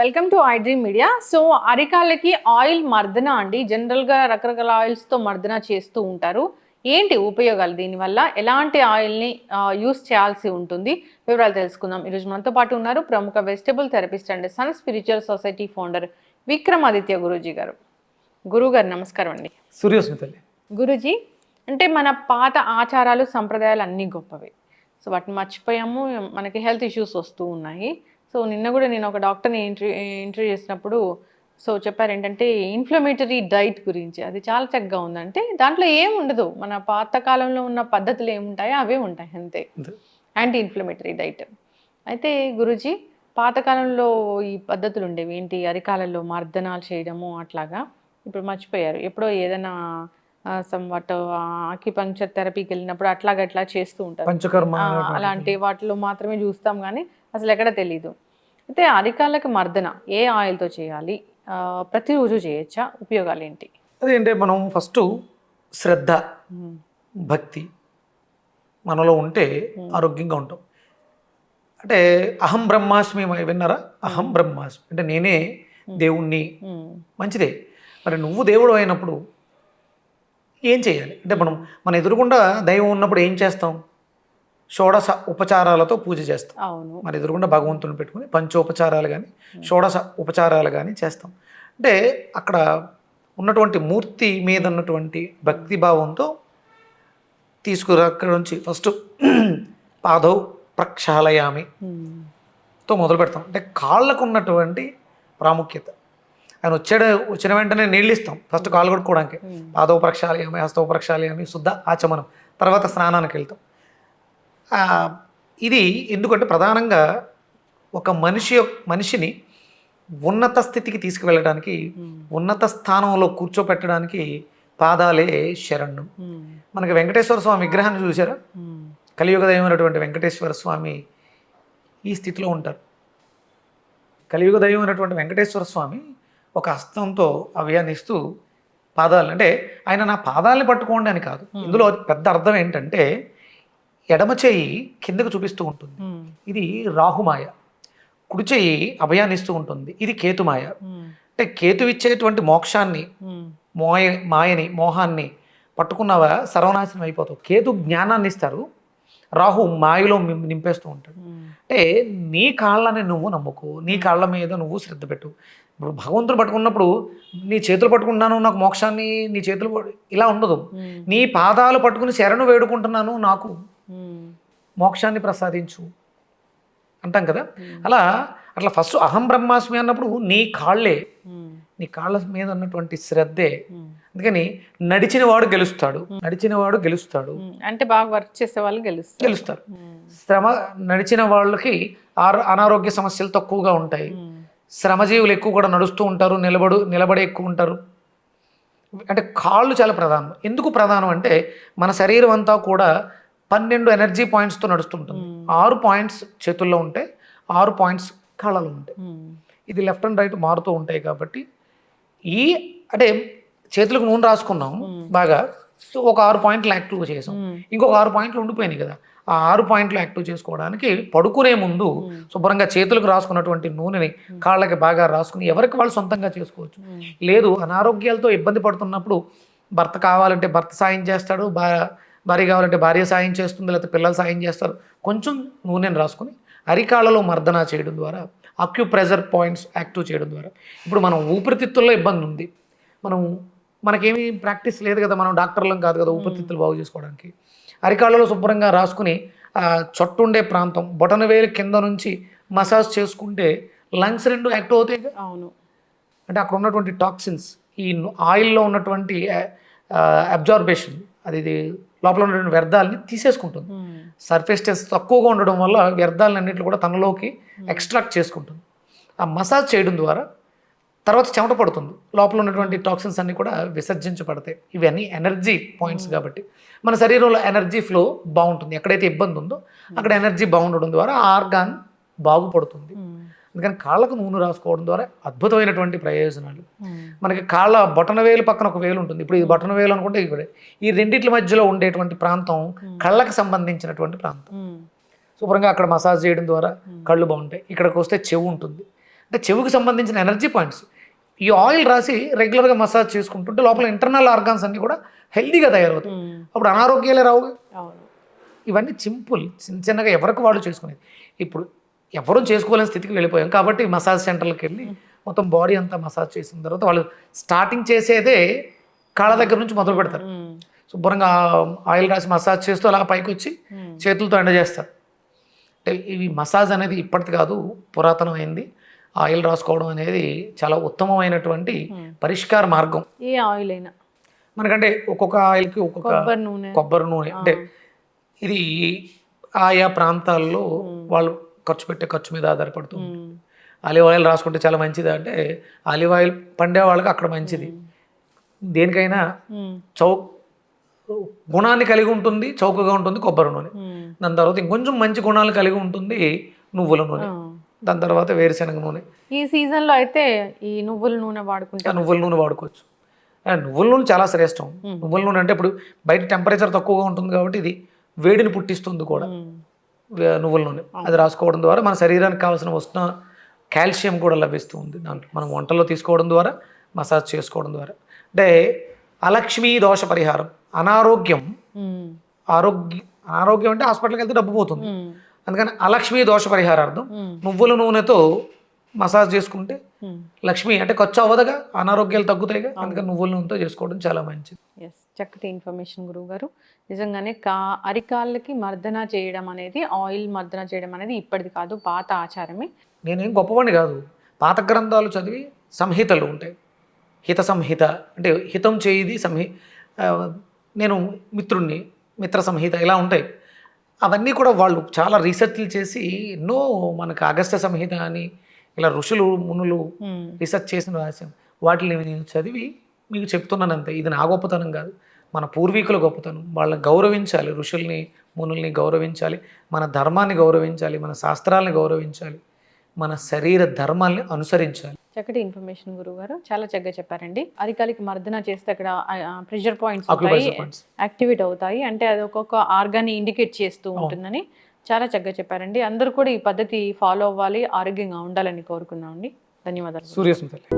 Welcome to I dream media so అరికాళ్ళకి oil మర్దన అండి? జనరల్గా రకరకాల ఆయిల్స్తో మర్దన చేస్తూ ఉంటారు. ఏంటి ఉపయోగాలు దీనివల్ల? ఎలాంటి ఆయిల్ని యూస్ చేయాల్సి ఉంటుంది? వివరాలు తెలుసుకుందాం. ఈరోజు మనతో పాటు ఉన్నారు ప్రముఖ vegetable therapist and sun spiritual society founder Vikramaditya Guruji గారు. గురువు గారు నమస్కారం అండి. సూర్యోస్మి తల్లి. గురుజీ అంటే మన పాత ఆచారాలు సంప్రదాయాలు అన్నీ గొప్పవే. సో వాటిని మర్చిపోయాము. మనకి హెల్త్ ఇష్యూస్ వస్తూ ఉన్నాయి. సో నిన్న కూడా నేను ఒక డాక్టర్ని ఇంటర్వ్యూ ఇంటర్వ్యూ చేసినప్పుడు సో చెప్పారు ఏంటంటే ఇన్ఫ్లమేటరీ డైట్ గురించి. అది చాలా చక్కగా ఉందంటే దాంట్లో ఏం ఉండదు. మన పాత కాలంలో ఉన్న పద్ధతులు ఏముంటాయో అవే ఉంటాయి అంతే. యాంటీ ఇన్ఫ్లమేటరీ డైట్ అయితే గురుజీ పాతకాలంలో ఈ పద్ధతులు ఉండేవి ఏంటి? అరికాలలో మర్దనాలు చేయడము అట్లాగా. ఇప్పుడు మర్చిపోయారు. ఎప్పుడో ఏదైనా సమ్వాట్ ఆక్యుపంక్చర్ థెరపీకి వెళ్ళినప్పుడు అట్లాగ అట్లా చేస్తూ ఉంటారు. అలాంటి వాటిలో మాత్రమే చూస్తాం కానీ అసలు ఎక్కడ తెలీదు. అయితే అరికాళ్ళకి మర్దన ఏ ఆయిల్తో చేయాలి? ప్రతిరోజు చేయొచ్చా? ఉపయోగాలు ఏంటి? అదేంటే మనం ఫస్ట్ శ్రద్ధ భక్తి మనలో ఉంటే ఆరోగ్యంగా ఉంటాం. అంటే అహం బ్రహ్మాస్మి విన్నారా? అహం బ్రహ్మాస్మి. అంటే నేనే దేవుణ్ణి. మంచిదే. మరి నువ్వు దేవుడు అయినప్పుడు ఏం చేయాలి? అంటే మనం మన ఎదురుగుండా దైవం ఉన్నప్పుడు ఏం చేస్తాం? షోడశ ఉపచారాలతో పూజ చేస్తాం. అవును. మరి ఎదురుగుండా భగవంతుని పెట్టుకుని పంచోపచారాలు కానీ షోడశ ఉపచారాలు కానీ చేస్తాం. అంటే అక్కడ ఉన్నటువంటి మూర్తి మీద ఉన్నటువంటి భక్తి భావంతో తీసుకురా అక్కడ నుంచి ఫస్ట్ పాదౌ ప్రక్షాళయామి తో మొదలు పెడతాం. అంటే కాళ్ళకు ఉన్నటువంటి ప్రాముఖ్యత. ఆయన వచ్చాడు వచ్చిన వెంటనే నీళ్ళు ఇస్తాం. ఫస్ట్ కాళ్ళు కొట్టుకోవడానికి ఉమ్, పాదవ ప్రక్షాళయామి హస్తవ ప్రక్షాళయామి శుద్ధ ఆచమనం. తర్వాత స్నానానికి వెళ్తాం. ఇది ఎందుకంటే ప్రధానంగా ఒక మనిషి మనిషిని ఉన్నత స్థితికి తీసుకువెళ్ళడానికి ఉన్నత స్థానంలో కూర్చోపెట్టడానికి పాదాలే శరణ్యం ఉమ్, మనకి వెంకటేశ్వర స్వామి విగ్రహాన్ని చూసారా కలియుగ దైవమైనటువంటి వెంకటేశ్వర స్వామి ఈ స్థితిలో ఉంటారు. కలియుగ దైవం అయినటువంటి వెంకటేశ్వర స్వామి ఒక హస్తంతో అభయాన్నిస్తూ పాదాలు అంటే ఆయన నా పాదాలని పట్టుకోండి అని కాదు. ఇందులో పెద్ద అర్థం ఏంటంటే ఎడమ చేయి కిందకు చూపిస్తూ ఉంటుంది. ఇది రాహుమాయ. కుడి చేయి అభయాన్నిస్తూ ఉంటుంది. ఇది కేతుమాయ. అంటే కేతు ఇచ్చేటువంటి మోక్షాన్ని మోయ మాయని మోహాన్ని పట్టుకున్నావా? సర్వనాశనం అయిపోతావు. కేతు జ్ఞానాన్ని ఇస్తారు. రాహు మాయలో నింపేస్తూ ఉంటాడు. అంటే నీ కాళ్ళని నువ్వు నమ్ముకో. నీ కాళ్ళ మీద నువ్వు శ్రద్ధ పెట్టు. ఇప్పుడు భగవంతుడు పట్టుకున్నప్పుడు నీ చేతులు పట్టుకున్నాను నాకు మోక్షాన్ని నీ చేతులు ఇలా ఉండదు. నీ పాదాలు పట్టుకుని శరణు వేడుకుంటున్నాను నాకు మోక్షాన్ని ప్రసాదించు అంటాం కదా? అలా అట్లా ఫస్ట్ అహం బ్రహ్మాస్మి అన్నప్పుడు నీ కాళ్ళే నీ కాళ్ళ మీద ఉన్నటువంటి శ్రద్ధే. అందుకని నడిచిన వాడు గెలుస్తాడు నడిచిన వాడు గెలుస్తాడు. అంటే బాగా వర్క్ చేసే వాళ్ళు గెలుస్తారు. గెలుస్తారు. శ్రమ నడిచిన వాళ్ళకి అనారోగ్య సమస్యలు తక్కువగా ఉంటాయి. శ్రమజీవులు ఎక్కువ కూడా నడుస్తూ ఉంటారు నిలబడు నిలబడే ఎక్కువ ఉంటారు. అంటే కాళ్ళు చాలా ప్రధానం. ఎందుకు ప్రధానం అంటే మన శరీరం అంతా కూడా పన్నెండు ఎనర్జీ పాయింట్స్తో నడుస్తుంటుంది. ఆరు పాయింట్స్ చేతుల్లో ఉంటాయి ఆరు పాయింట్స్ కాళ్ళలో ఉంటాయి ఇది లెఫ్ట్ అండ్ రైట్ మారుతూ ఉంటాయి కాబట్టి ఈ అంటే చేతులకు నూనె రాసుకున్నాం బాగా సో ఒక ఆరు పాయింట్లు యాక్టివ్ చేసాం. ఇంకొక ఆరు పాయింట్లు ఉండిపోయినాయి కదా. ఆ ఆరు పాయింట్లు యాక్టివ్ చేసుకోవడానికి పడుకునే ముందు శుభ్రంగా చేతులకు రాసుకున్నటువంటి నూనెని కాళ్ళకి బాగా రాసుకుని ఎవరికి వాళ్ళు సొంతంగా చేసుకోవచ్చు. లేదు అనారోగ్యాలతో ఇబ్బంది పడుతున్నప్పుడు భర్త కావాలంటే భర్త సాయం చేస్తాడు భా భార్య కావాలంటే భార్య సాయం చేస్తుంది లేకపోతే పిల్లలు సాయం చేస్తారు. కొంచెం నూనెని రాసుకుని అరికాళ్ళలో మర్దన చేయడం ద్వారా అక్యూ ప్రెజర్ పాయింట్స్ యాక్టివ్ చేయడం ద్వారా. ఇప్పుడు మనం ఊపిరితిత్తుల్లో ఇబ్బంది ఉంది. మనం మనకేమీ ప్రాక్టీస్ లేదు కదా మనం డాక్టర్లం కాదు కదా ఊపిరితిత్తులు బాగు చేసుకోవడానికి. అరికాళ్ళలో శుభ్రంగా రాసుకుని చొట్టు ఉండే ప్రాంతం బొటన వేలు కింద నుంచి మసాజ్ చేసుకుంటే లంగ్స్ రెండు యాక్టివ్ అవుతాయి కదా. అవును. అంటే అక్కడ ఉన్నటువంటి టాక్సిన్స్ ఈ ఆయిల్లో ఉన్నటువంటి అబ్జార్బేషన్ అది ఇది లోపల ఉన్నటువంటి వ్యర్థాలని తీసేసుకుంటుంది. సర్ఫేస్ టెస్ట్ తక్కువగా ఉండడం వల్ల వ్యర్థాలన్నింటిని కూడా తనలోకి ఎక్స్ట్రాక్ట్ చేసుకుంటుంది. ఆ మసాజ్ చేయడం ద్వారా తర్వాత చెమట పడుతుంది. లోపల ఉన్నటువంటి టాక్సిన్స్ అన్ని కూడా విసర్జించబడతాయి. ఇవన్నీ ఎనర్జీ పాయింట్స్ కాబట్టి మన శరీరంలో ఎనర్జీ ఫ్లో బాగుంటుంది. ఎక్కడైతే ఇబ్బంది ఉందో అక్కడ ఎనర్జీ బాగుండడం ద్వారా ఆర్గాన్ బాగుపడుతుంది. అందుకని కాళ్ళకు నూనె రాసుకోవడం ద్వారా అద్భుతమైనటువంటి ప్రయోజనాలు. ఉమ్, మనకి కాళ్ళ బొటన వేలు పక్కన ఒక వేలు ఉంటుంది. ఇప్పుడు ఇది బొటన వేలు అనుకుంటే ఇక్కడ. ఈ రెండిట్ల మధ్యలో ఉండేటువంటి ప్రాంతం కళ్ళకి సంబంధించినటువంటి ప్రాంతం. ఉమ్, శుభ్రంగా అక్కడ మసాజ్ చేయడం ద్వారా కళ్ళు బాగుంటాయి. ఇక్కడికి వస్తే చెవు ఉంటుంది. అంటే చెవుకి సంబంధించిన ఎనర్జీ పాయింట్స్. ఈ ఆయిల్ రాసి రెగ్యులర్గా మసాజ్ చేసుకుంటుంటే లోపల ఇంటర్నల్ ఆర్గాన్స్ అన్నీ కూడా హెల్తీగా తయారవుతాయి. అప్పుడు అనారోగ్యాలే రావు. ఇవన్నీ సింపుల్. చిన్న చిన్నగా ఎవరికి వాళ్ళు చేసుకునేది. ఇప్పుడు ఎవరూ చేసుకోలేని స్థితికి వెళ్ళిపోయాం. కాబట్టి మసాజ్ సెంటర్లకు వెళ్ళి మొత్తం బాడీ అంతా మసాజ్ చేసిన తర్వాత వాళ్ళు స్టార్టింగ్ చేసేదే కాళ్ళ దగ్గర నుంచి మొదలు పెడతారు. శుభ్రంగా ఆయిల్ రాసి మసాజ్ చేస్తూ అలా పైకి వచ్చి చేతులతో ఎండ చేస్తారు. అంటే ఇవి మసాజ్ అనేది ఇప్పటిది కాదు పురాతనమైంది. ఆయిల్ రాసుకోవడం అనేది చాలా ఉత్తమమైనటువంటి. పరిష్కార మార్గం. ఏ ఆయిల్ అయినా. మనకంటే ఒక్కొక్క ఆయిల్కి ఒక్కొక్క కొబ్బరి నూనె. కొబ్బరి నూనె. అంటే ఇది ఆయా ప్రాంతాల్లో వాళ్ళు ఖర్చు పెట్టే ఖర్చు మీద ఆధారపడుతుంది ఆలివ్ ఆయిల్ రాసుకుంటే చాలా మంచిది అంటే ఆలివ్ ఆయిల్ పండే వాళ్ళకి అక్కడ మంచిది. దేనికైనా చౌ గుణాన్ని కలిగి ఉంటుంది చౌకగా ఉంటుంది కొబ్బరి నూనె. దాని తర్వాత ఇంకొంచెం మంచి గుణాలు కలిగి ఉంటుంది నువ్వుల నూనె. దాని తర్వాత వేరుశనగ నూనె. ఈ సీజన్లో అయితే ఈ నువ్వుల నూనె వాడుకుంటే నువ్వుల నూనె వాడుకోవచ్చు. నువ్వుల నూనె చాలా శ్రేష్టం. నువ్వుల నూనె అంటే ఇప్పుడు బయట టెంపరేచర్ తక్కువగా ఉంటుంది కాబట్టి ఇది వేడిని పుట్టిస్తుంది కూడా. నువ్వుల నూనె అది రాసుకోవడం ద్వారా మన శరీరానికి కావాల్సిన వస్తున్న కాల్షియం కూడా లభిస్తుంది దాంట్లో. మనం వంటల్లో తీసుకోవడం ద్వారా మసాజ్ చేసుకోవడం ద్వారా. అంటే అలక్ష్మీ దోష పరిహారం అనారోగ్యం. ఆరోగ్య అనారోగ్యం అంటే హాస్పిటల్కి వెళ్తే డబ్బు పోతుంది. అందుకని అలక్ష్మీ దోష పరిహారార్థం నువ్వుల నూనెతో మసాజ్ చేసుకుంటే. లక్ష్మి అంటే ఖర్చు అవ్వదుగా? అనారోగ్యాలు తగ్గుతాయిగా? అందుకని నువ్వుల నూనెతో చేసుకోవడం చాలా మంచిది. ఎస్ చక్కటి ఇన్ఫర్మేషన్ గురువు గారు. నిజంగానే కా అరికాళ్ళకి మర్దన చేయడం అనేది ఆయిల్ మర్దన చేయడం అనేది ఇప్పటిది కాదు పాత ఆచారమే. నేనేం గొప్పవాడిని కాదు. పాత గ్రంథాలు చదివి సంహితలు ఉంటాయి. హిత సంహిత అంటే హితం చేయిది సంహి నేను మిత్రుణ్ణి మిత్ర సంహిత ఇలా ఉంటాయి. అవన్నీ కూడా వాళ్ళు చాలా రీసెర్చ్లు చేసి ఎన్నో మనకు అగస్త్య సంహిత అని ఇలా ఋషులు మునులు రీసెర్చ్ చేసిన రహస్యం. వాటిని నేను చదివి మీకు చెప్తున్నాను అంతే. ఇది నా గొప్పతనం కాదు. మన పూర్వీకుల గొప్పతనం. వాళ్ళని గౌరవించాలి. ఋషుల్ని మునుల్ని గౌరవించాలి. మన ధర్మాన్ని గౌరవించాలి. మన శాస్త్రాలని గౌరవించాలి. మన శరీర ధర్మాల్ని అనుసరించాలి. చక్కటి ఇన్ఫర్మేషన్ గురువు గారు చాలా చక్కగా చెప్పారండి. అరికాలికి మర్దన చేస్తే అక్కడ ప్రెషర్ పాయింట్స్. యాక్టివేట్ అవుతాయి అంటే అది ఒక్కొక్క ఆర్గాన్ని ఇండికేట్ చేస్తూ ఉంటుందని చాలా చక్కగా చెప్పారండి. అందరూ కూడా ఈ పద్ధతి ఫాలో అవ్వాలి ఆరోగ్యంగా ఉండాలని కోరుకున్నామండి ధన్యవాదాలు. సూర్యస్మితల్లి